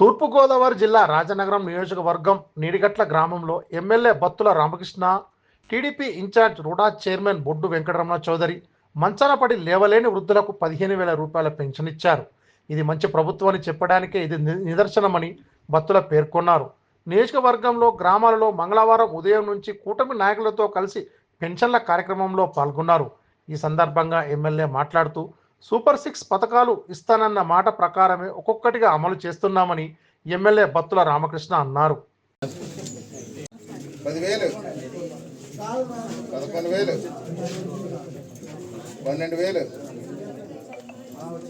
తూర్పుగోదావరి జిల్లా రాజనగరం నియోజకవర్గం నీడిగట్ల గ్రామంలో MLA Battula Ramakrishna TDP incharge RUDA chairman Boddu Venkataramana Chowdary మంచనపడి లేవలేని వృద్ధులకు పదిహేను వేల రూపాయల పెన్షన్ ఇచ్చారు. ఇది మంచి ప్రభుత్వం అని చెప్పడానికే ఇది ని- నిదర్శనమని బత్తుల పేర్కొన్నారు. నియోజకవర్గంలో గ్రామాలలో మంగళవారం ఉదయం నుంచి కూటమి నాయకులతో కలిసి పెన్షన్ల కార్యక్రమంలో పాల్గొన్నారు. ఈ సందర్భంగా ఎమ్మెల్యే మాట్లాడుతూ సూపర్ సిక్స్ పథకాలు ఇస్తానన్న మాట ప్రకారమే ఒక్కొక్కటిగా అమలు చేస్తున్నామని ఎమ్మెల్యే బత్తుల రామకృష్ణ అన్నారు. పదివేలు. పదకొండు వేలు పన్నెండు వేలు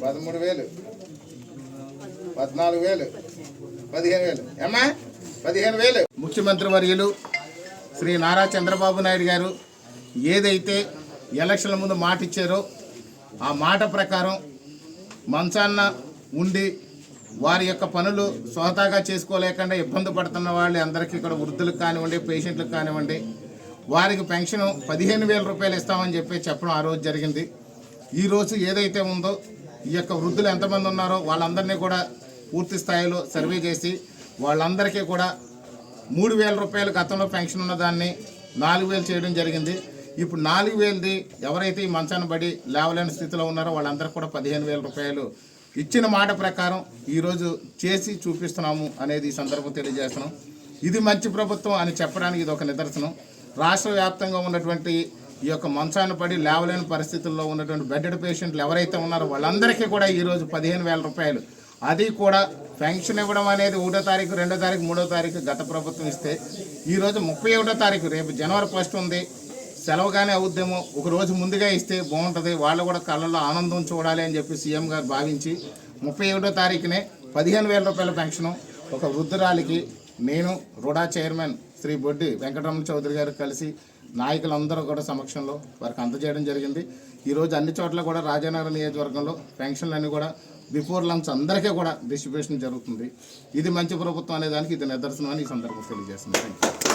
పదమూడు వేలు పద్నాలుగు వేలు పదిహేను వేలు ఏమ్మా? పదిహేను వేలు ముఖ్యమంత్రి వర్యులు శ్రీ నారా చంద్రబాబు నాయుడు గారు ఏదైతే ఎలక్షన్ల ముందు మాట ఇచ్చారో ఆ మాట ప్రకారం మంచాన్న ఉండి వారి యొక్క పనులు సొహతాగా చేసుకోలేకుండా ఇబ్బంది పడుతున్న వాళ్ళు అందరికీ ఇక్కడ వృద్ధులకు కానివ్వండి పేషెంట్లకు కానివ్వండి వారికి పెన్షన్ పదిహేను వేల రూపాయలు ఇస్తామని చెప్పి చెప్పడం ఆ రోజు జరిగింది. ఈ రోజు ఏదైతే ఉందో ఈ యొక్క వృద్ధులు ఎంతమంది ఉన్నారో వాళ్ళందరినీ కూడా పూర్తి స్థాయిలో సర్వే చేసి వాళ్ళందరికీ కూడా మూడు వేల రూపాయలు గతంలో పెన్షన్ ఉన్నదాన్ని నాలుగు వేలు చేయడం జరిగింది. ఇప్పుడు నాలుగు వేలది ఎవరైతే ఈ మంచాన్ని పడి లేవలేని స్థితిలో ఉన్నారో వాళ్ళందరికీ కూడా పదిహేను వేల రూపాయలు ఇచ్చిన మాట ప్రకారం ఈరోజు చేసి చూపిస్తున్నాము అనేది ఈ సందర్భం తెలియజేస్తున్నాం. ఇది మంచి ప్రభుత్వం అని చెప్పడానికి ఇది ఒక నిదర్శనం. రాష్ట్ర వ్యాప్తంగా ఉన్నటువంటి ఈ యొక్క మంచాన్ని పడి లేవలేని పరిస్థితుల్లో ఉన్నటువంటి బెడ్డెడ్ పేషెంట్లు ఎవరైతే ఉన్నారో వాళ్ళందరికీ కూడా ఈరోజు పదిహేను వేల రూపాయలు. అది కూడా పెన్షన్ ఇవ్వడం అనేది ఒకటో తారీఖు రెండో తారీఖు మూడో తారీఖు గత ప్రభుత్వం ఇస్తే ఈరోజు ముప్పై ఒకటో తారీఖు రేపు జనవరి ఫస్ట్ ఉంది. సెలవుగానే అవుద్దేమో. ఒక రోజు ముందుగా ఇస్తే బాగుంటుంది. వాళ్ళు కూడా కళ్ళల్లో ఆనందం చూడాలి అని చెప్పి సీఎం గారు భావించి ముప్పై ఒకటో తారీఖునే పదిహేను వేల రూపాయల పెన్షన్ ఒక వృద్ధురాలికి నేను రుడా చైర్మన్ శ్రీ బొడ్డి వెంకటరమణ చౌదరి గారు కలిసి నాయకులందరూ కూడా సమక్షంలో వారికి అందజేయడం జరిగింది. ఈరోజు అన్ని చోట్ల కూడా రాజానగరం నియోజకవర్గంలో పెన్షన్లన్నీ కూడా బిఫోర్ లంచ్ అందరికీ కూడా డిస్ట్రిబ్యూషన్ జరుగుతుంది. ఇది మంచి ప్రభుత్వం అనే దానికి ఇది నిదర్శనం అని ఈ సందర్భంగా తెలియజేస్తున్నాను. Thank you